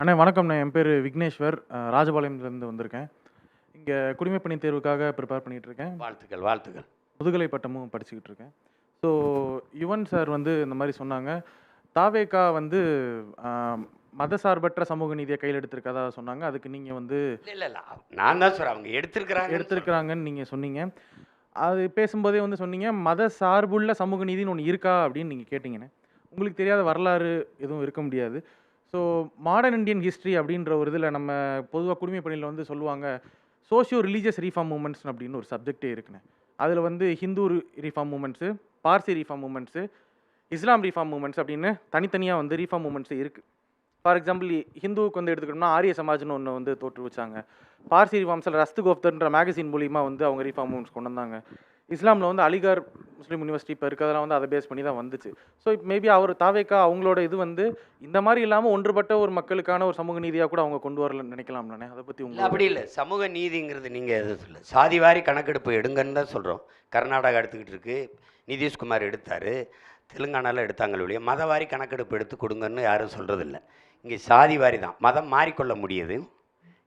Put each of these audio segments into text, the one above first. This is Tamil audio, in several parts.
அண்ணே வணக்கம்ண்ணே என் பேர் விக்னேஸ்வர். அஹ், ராஜபாளையம்லேருந்து வந்திருக்கேன். இங்கே குடிமைப்பணி தேர்வுக்காக ப்ரிப்பேர் பண்ணிகிட்டு இருக்கேன். வாழ்த்துக்கள் வாழ்த்துக்கள். முதுகலை பட்டமும் படிச்சுக்கிட்டு இருக்கேன். ஸோ யுவன் சார் வந்து இந்த மாதிரி சொன்னாங்க. தாவேகா வந்து ஆம், மதசார்பற்ற சமூக நீதியை கையில் எடுத்திருக்கதா சொன்னாங்க. அதுக்கு நீங்கள் வந்து இல்லை இல்லை இல்லை. நான் தான் சொல்கிறேன் அவங்க எடுத்திருக்கிறாங்க எடுத்திருக்கிறாங்கன்னு நீங்கள் சொன்னீங்க. அது பேசும்போதே வந்து சொன்னீங்க மத சார்புள்ள சமூக நீதின்னு ஒன்று இருக்கா? அப்படின்னு நீங்கள் கேட்டிங்கண்ணே. உங்களுக்கு தெரியாத வரலாறு எதுவும் இருக்க முடியாது. ஸோ மாடர்ன் இந்தியன் ஹிஸ்ட்ரி அப்படின்ற ஒரு இதில் நம்ம பொதுவாக குடிமை பணியில் வந்து சொல்லுவாங்க சோஷியோ ரிலீஜியஸ் ரீஃபார்ம் மூமெண்ட்ஸ் அப்படின்னு ஒரு சப்ஜெக்டே இருக்குண்ணே அதில் வந்து Hindu reform movements Parsi reform movements Islam reform movements அப்படின்னு தனித்தனியாக வந்து ரீஃபார்ம் மூமெண்ட்ஸ் இருக்குது ஃபார் எக்ஸாம்பிள் ஹிந்துவுக்கு வந்து எடுத்துக்கிட்டோம்னா ஆரிய சமாஜ்னு ஒன்று வந்து தோற்று வச்சாங்க பார்சி ரீஃபார்ம்ஸில் ரஸ்து கோப்தர்ன்ற மேகசின் மூலியமாக வந்து அவங்க ரீஃபார்ம் மூமெண்ட்ஸ் கொண்டு வந்தாங்க. இஸ்லாமில் வந்து அலிகார் முஸ்லீம் யூனிவர்சிட்டி இப்போ இருக்கிறதெல்லாம் வந்து அதை பேஸ் பண்ணி தான் வந்துச்சு. ஸோ இப்போ மேபி அவர் தாவேக்கா அவங்களோட இது வந்து இந்த மாதிரி இல்லாமல் ஒன்றுபட்ட ஒரு மக்களுக்கான ஒரு சமூக நீதியாக கூட அவங்க கொண்டு வரலன்னு நினைக்கலாம்லானே அதை பற்றி இல்லை உங்களுக்கு அப்படி இல்லை. சமூக நீதிங்கிறது நீங்கள் எதுவும் சொல்ல சாதிவாரி கணக்கெடுப்பு எடுங்கன்னு தான் சொல்கிறோம் கர்நாடகா எடுத்துக்கிட்டு இருக்கு. நிதிஷ்குமார் எடுத்தார். தெலுங்கானாவில் எடுத்தாங்க ஒழிய மதவாரி கணக்கெடுப்பு எடுத்து கொடுங்கன்னு யாரும் சொல்கிறதில்ல இங்கே சாதிவாரி தான் மதம் மாறிக்கொள்ள முடியுது.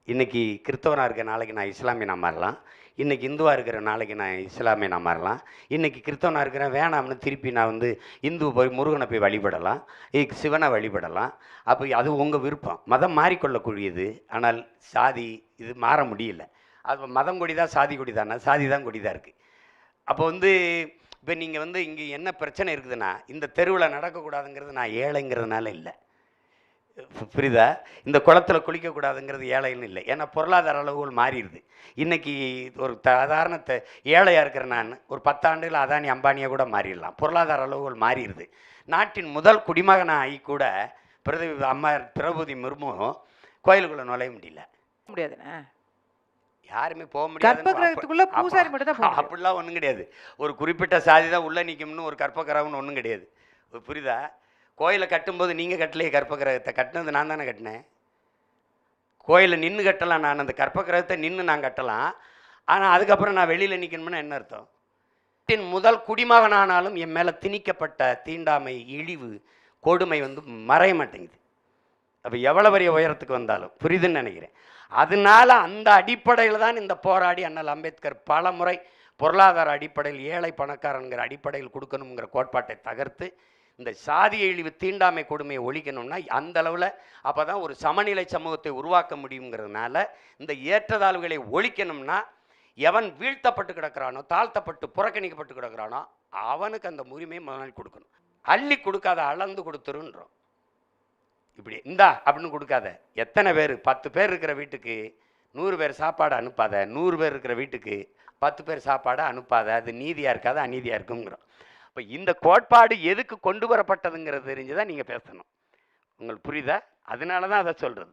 இன்றைக்கி கிறிஸ்தவனாக இருக்க நாளைக்கு நான் இஸ்லாமியனாக மாறலாம். இன்றைக்கி இந்துவாக இருக்கிற நாளைக்கு நான் இஸ்லாமியனாக மாறலாம். இன்றைக்கி கிறிஸ்தவனாக இருக்கிறேன் வேணாம்னு திருப்பி நான் வந்து இந்து போய் முருகனை போய் வழிபடலாம். இ- சிவனை வழிபடலாம். அப்போ அது உங்கள் விருப்பம். மதம் மாறிக்கொள்ளக்கூடியது. ஆனால் சாதி இது மாற முடியல. அது மதம் கொடி தான் சாதி கொடி தானே சாதி தான் கொடி தான் இருக்குது அப்போ வந்து இப்போ நீங்கள் வந்து இங்கே என்ன பிரச்சனை இருக்குதுன்னா இந்த தெருவில் நடக்கக்கூடாதுங்கிறது நான் ஏழைங்கிறதுனால இல்லை. புரியுதா? இந்த குளத்துல குளிக்கக்கூடாதுங்கிறது ஏழைன்னு இல்லை. ஏன்னா பொருளாதார அளவுகள் மாறிடுது. இன்னைக்கு ஒரு சாதாரண ஏழையாக இருக்கிற நான் ஒரு பத்தாண்டுகள் அதானி அம்பானியாக கூட மாறிடலாம். பொருளாதார அளவுகள் மாறிடுது. நாட்டின் முதல் குடிமகனாக ஆகி கூட பிரதி அம்மா திரௌபதி முர்மு கோயிலுக்குள்ளே நுழைய முடியல. முடியாதுண்ணே யாருமே போக முடியாது பூசாரி மட்டும். அப்படிலாம் ஒன்றும் கிடையாது. ஒரு குறிப்பிட்ட சாதி தான் உள்ளே நிற்கும்னு ஒரு கற்பகிரகம்னு ஒன்றும் கிடையாது. புரியுதா? கோயிலை கட்டும்போது நீங்கள் கட்டலையே கற்பகிரகத்தை கட்டினது நான் தானே கட்டினேன். கோயிலை நின்று கட்டலாம் நான். அந்த கற்பகிரகத்தை நின்று நான் கட்டலாம். ஆனால் அதுக்கப்புறம் நான் வெளியில் நிற்கணும்னா என்ன அர்த்தம்? தின் முதல் குடிமகனானாலும் என் மேலே திணிக்கப்பட்ட தீண்டாமை இழிவு கொடுமை வந்து மறைய மாட்டேங்குது. அப்போ எவ்வளோ பெரிய உயரத்துக்கு வந்தாலும் புரியுதுன்னு நினைக்கிறேன். அதனால அந்த அடிப்படையில் தான் இந்த போராடி அண்ணல் அம்பேத்கர் பல முறை பொருளாதார அடிப்படையில் ஏழை பணக்காரங்கிற அடிப்படையில் கொடுக்கணுங்கிற கோட்பாட்டை தகர்த்து இந்த சாதிய இழிவு தீண்டாமை கொடுமையை ஒழிக்கணும்னா அந்த அளவில் அப்போ தான் ஒரு சமநிலை சமூகத்தை உருவாக்க முடியுங்கிறதுனால இந்த ஏற்றத்தாழ்வுகளை ஒழிக்கணும்னா எவன் வீழ்த்தப்பட்டு கிடக்கிறானோ தாழ்த்தப்பட்டு புறக்கணிக்கப்பட்டு கிடக்கிறானோ அவனுக்கு அந்த உரிமையை முதலாளி கொடுக்கணும். அள்ளி கொடுக்காத அளந்து கொடுத்துருன்றோம். இப்படி இந்தா அப்படின்னு கொடுக்காத. எத்தனை பேர்? பத்து பேர் இருக்கிற வீட்டுக்கு நூறு பேர் சாப்பாடு அனுப்பாத. நூறு பேர் இருக்கிற வீட்டுக்கு பத்து பேர் சாப்பாடை அனுப்பாத. அது நீதியாக இருக்காது அநீதியாக இருக்குங்கிறோம் இப்போ இந்த கோட்பாடு எதுக்கு கொண்டு வரப்பட்டதுங்கிறது தெரிஞ்சு தான் நீங்கள் பேசணும். உங்களுக்கு புரியுதா? அதனால தான் அதை சொல்கிறது